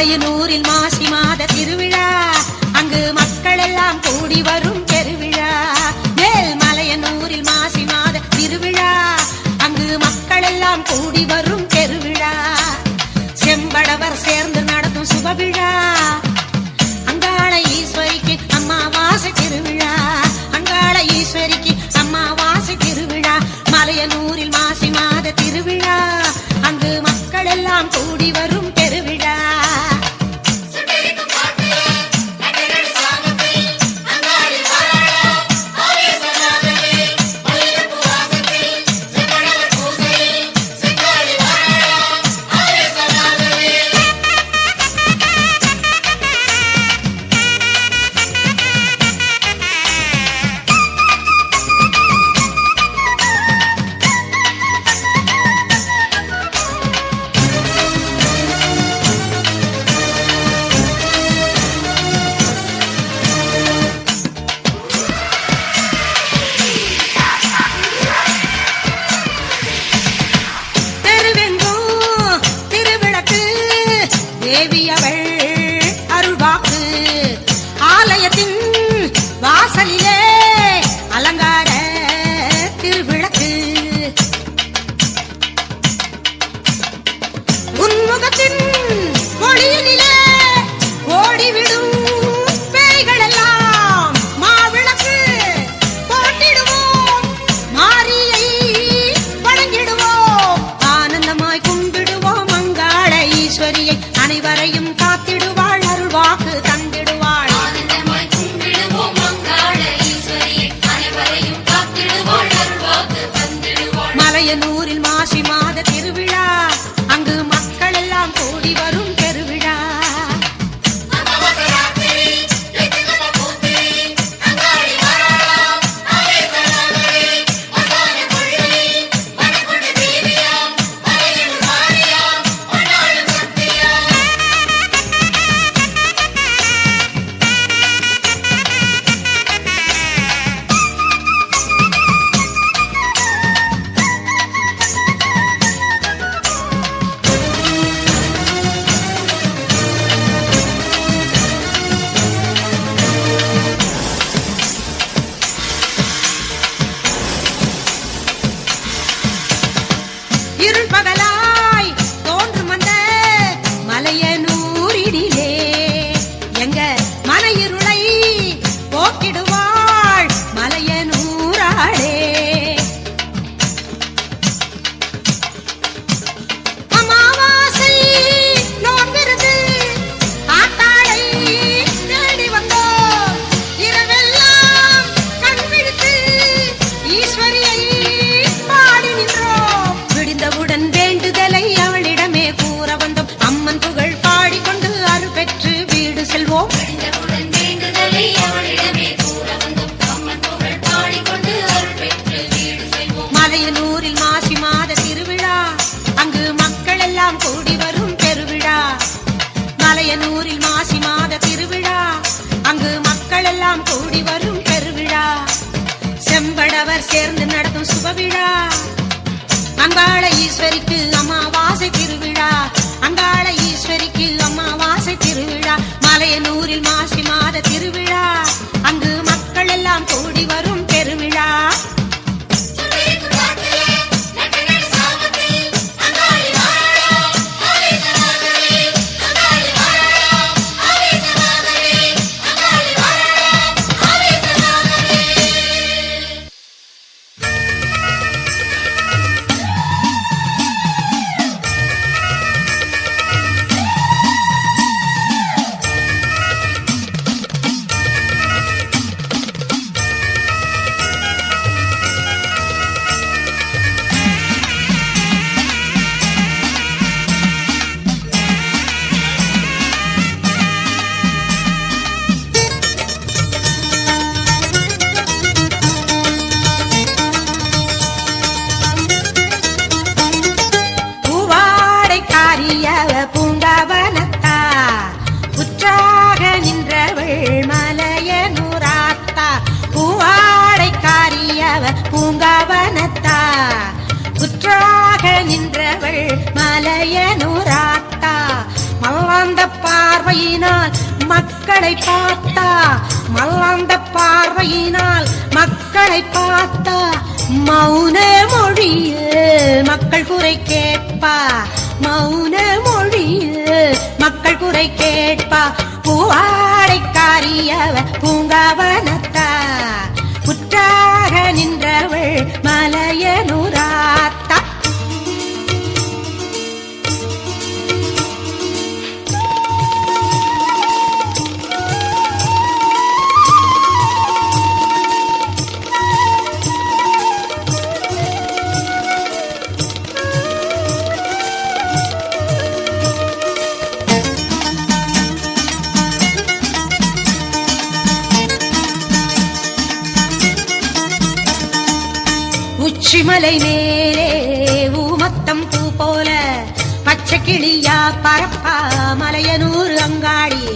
மலையனூரில் மாசி மாத திருவிழா தேவி அவள் மாசி மாத திருவிழா. அங்கு மக்கள் எல்லாம் கூடி வரும் பெருவிழா. செம்படவர் சேர்ந்து நடத்தும் சுபவிழா. அங்காள ஈஸ்வரிக்கு அமாவாசை திருவிழா. அங்காள ஈஸ்வரிக்கு அமாவாசை திருவிழா. மலையனூரில் மாசி மாத திருவிழா. அங்கு மக்கள் எல்லாம் கூடி வரும் கவனத்தா குற்றாக நின்றவள் மலையனுராத்தா. மல்லாந்த பார்வையினால் மக்களை பார்த்தா. மல்லாந்த பார்வையினால் மக்களை பார்த்தா. மௌன மொழியில் மக்கள் குறை கேட்பா. மௌன மொழியில் மக்கள் குறை கேட்பா. பூவாடைக்காரியவ பூங்காவனத்தா உச்சிமலை மேலே ஊமத்தம் பூ போல பச்சை கிளியா பரப்பா மலையனூர் அங்காடி.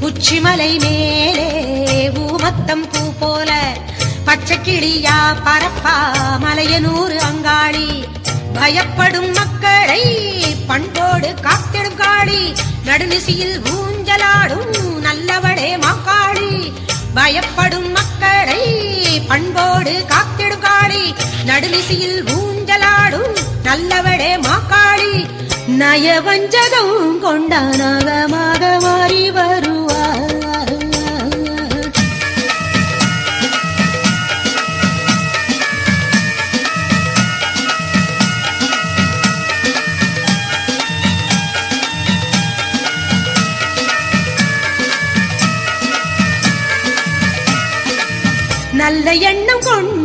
உச்சிமலை மேலே ஊமத்தம் பூ போல பச்சை கிளியா பரப்பா மலையனூர் அங்காடி. பயப்படும் மக்களை பண்போடு காத்திடும் காளி நடுநிசியில் ஊஞ்சலாடும் நல்லவளே மாக்காளி பயப்படும் மக்களை பண்போடு காத்திடும் காளி. நடுநிசியில் ஊஞ்சலாடும் நல்லவளே மாக்காளி. நயவஞ்சகம் கொண்டானகமாக மாறி வருவார். நல்ல எண்ணம் கொண்டான்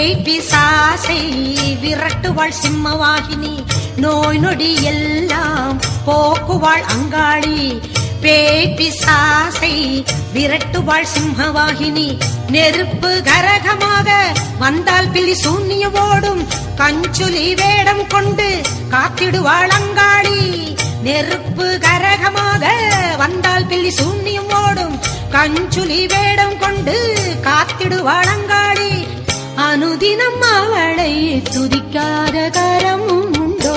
பேய் பிசாசை விரட்டுவாள் சிம்மவாகினி. நோய் நொடி எல்லாம் போக்குவாள் அங்காளி. பேய் பிசாசை விரட்டுவாள் சிம்மவாகினி. நெருப்பு கரகமாக வந்தால் பிலி சூன்ய ஓடும் கஞ்சுலி வேடம் கொண்டு காத்திடுவாள் அங்காளி. நெருப்பு கரகமாக வந்தால் பில்லி சூன்யம் ஓடும் கஞ்சுலி வேடம் கொண்டு காத்திடுவாள் அனுதினம் அவளை துதிக்காத கரமும் உண்டோ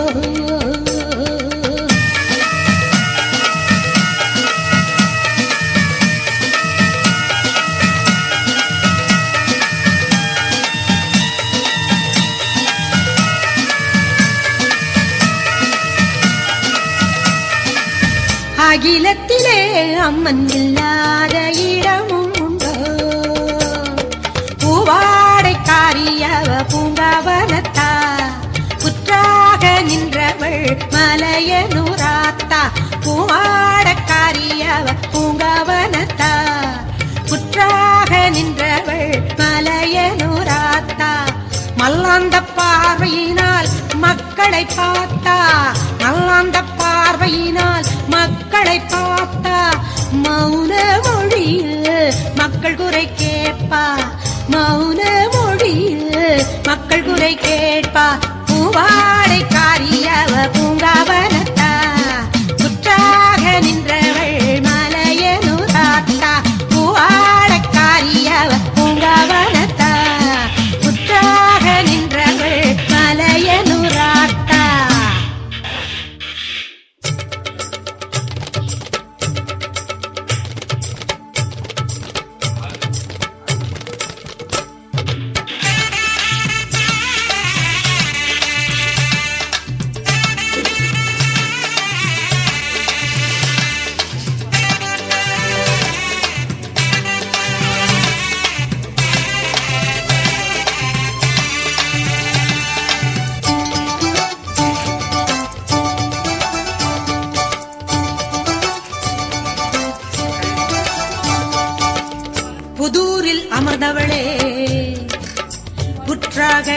அகிலத்திலே அம்மன் இல்லாத கவனத்தா புற்றாக நின்றவள் மலைய நூறாத்தா பூவாடக்காரியவ பூங்கவனத்தா. புற்றாக நின்றவள் மலைய நூறாத்தா மல்லாந்த பார்வையினால் மக்களை பார்த்தா. மல்லாந்த பார்வை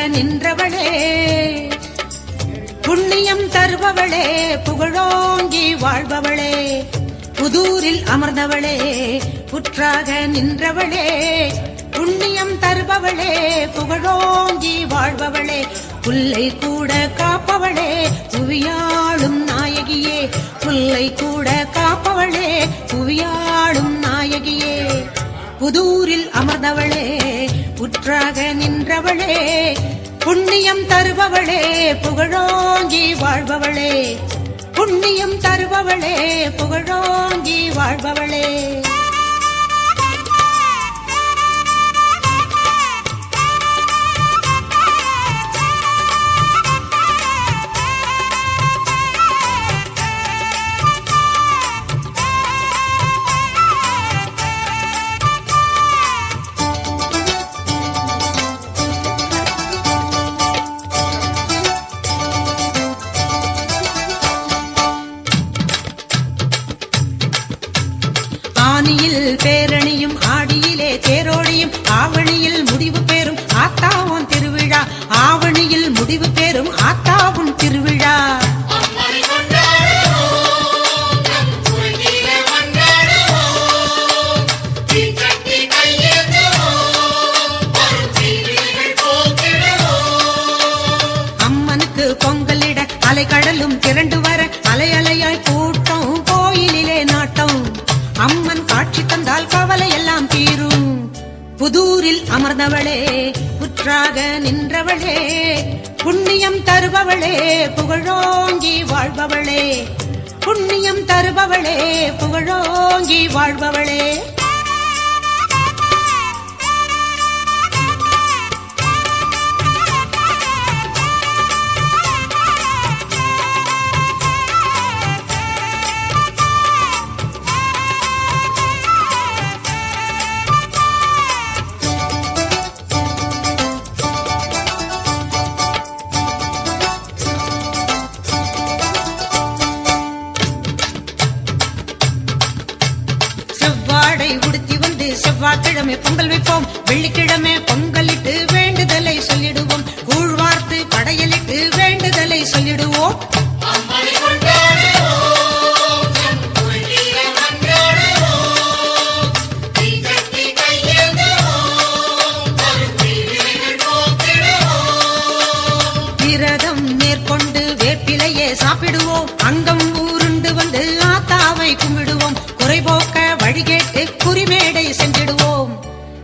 நின்றவளே. புண்ணியம் தருபவளே புகழோங்கி வாழ்பவளே. புதூரில் அமர்ந்தவளே புற்றாக நின்றவளே. புண்ணியம் தருபவளே புகழோங்கி வாழ்பவளே. புல்லை கூட காப்பவளே புவியாளும் நாயகியே. புல்லை கூட காப்பவளே புவியாளும் நாயகியே. புதூரில் அமர்ந்தவளே புற்றாக நின்றவளே புண்ணியம் தருபவளே புகழோங்கி வாழ்பவளே. புண்ணியம் தருபவளே புகழோங்கி வாழ்பவளே. ஆனியில் பேரணியும் ஆடியிலே தேரோடியும் ஆவணியில் முடிவு பெறும் ஆத்தாவும் திருவிழா. ஆவணியில் முடிவு பெறும் ஆத்தாவும் திருவிழா. அலைகடலும் திரண்டு வர குலதெய்வ புதூரில் அமர்ந்தவளே புற்றாக நின்றவளே புண்ணியம் தருபவளே புகழோங்கி வாழ்பவளே. புண்ணியம் தருபவளே புகழோங்கி வாழ்பவளே.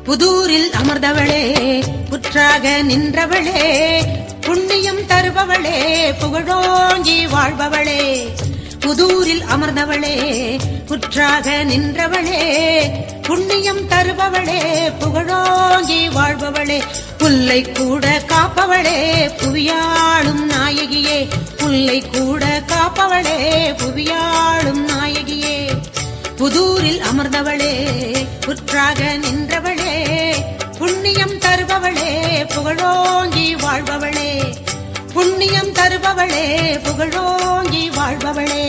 புதூரில் அமர்ந்தவளே புற்றாக நின்றவளே புண்ணியம் தருபவளே புகழோங்கி வாழ்பவளே. புதூரில் அமர்ந்தவளே புற்றாக நின்றவளே புண்ணியம் தருபவளே புகழோங்கி வாழ்பவளே. புல்லை கூட காப்பவளே புவியாளும் நாயகியே. புல்லை கூட காப்பவளே புவியாளும் நாயகியே. புதூரில் அமர்ந்தவளே புற்றாக நின்றவளே புண்ணியம் தருபவளே புகழோங்கி வாழ்பவளே புண்ணியம் தருபவளே புகழோங்கி வாழ்பவளே.